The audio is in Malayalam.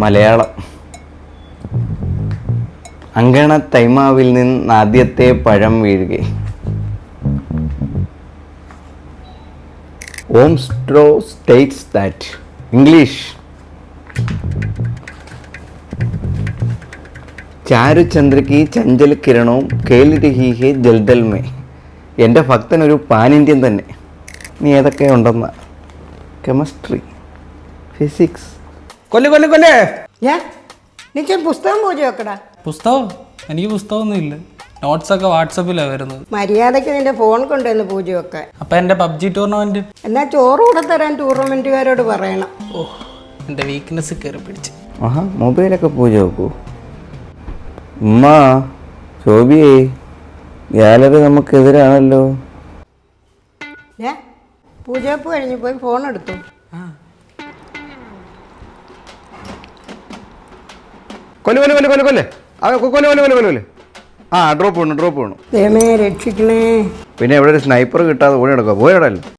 മലയാളം. അങ്കണ തൈമാവിൽ നിന്ന് ആദ്യത്തെ പഴം വീഴുക. ഓം സ്ട്രോ സ്റ്റേറ്റ്സ് ദാറ്റ് ഇംഗ്ലീഷ് ചാരുചന്ദ്രയ്ക്ക് ചഞ്ചൽ കിരണവും കേലിരഹീഹെ ജൽദൽമേ. എന്റെ ഭക്തനൊരു പാൻ ഇന്ത്യൻ തന്നെ. നീ ഏതൊക്കെ ഉണ്ടെന്ന? കെമിസ്ട്രി ഫിസിക്സ് കൊല്ല് കൊല്ല് കൊല്ലേ. ഏ നിനക്ക് പുസ്തകം പോയി വെക്കടാ. പുസ്തകം? എനിക്ക് പുസ്തകമൊന്നും ഇല്ല. നോട്ട്സ് ഒക്കെ വാട്സപ്പിലാണ് വരുന്നത്. മര്യാദയ്ക്ക് നിന്റെ ഫോൺ കൊണ്ടുവന്ന് പൂജ വെക്കാൻ അപ്പൊ എന്റെ പബ്ജി ടൂർണമെന്റ് എന്നാ ചോറ് കൂടെ തരാൻ ടൂർണമെന്റുകാരോട് പറയണം. ഓ എന്റെ വീക്ക്നെസ് കയറി പിടിച്ച്. ആഹാ മൊബൈലൊക്കെ പൂജ വെക്കൂ. ഉമ്മ ശോഭിയേ ഗാലറി നമുക്കെതിരാണല്ലോ. ഏ പൂജവെപ്പ് കഴിഞ്ഞ് പോയി ഫോൺ എടുത്തു. കൊല്ല് കൊല്ലു കൊല്ലു കൊല്ലു കൊല്ലേ. ആ കൊല്ലു കൊല്ലു കൊല്ലു കൊല്ല്. ആ ഡ്രോപ്പ് വേണം ഡ്രോപ്പ് വേണം രക്ഷിക്കണേ. പിന്നെ ഇവിടെ ഒരു സ്നൈപ്പർ കിട്ടാതെ ഓടി നടക്കുക പോയടല്ലോ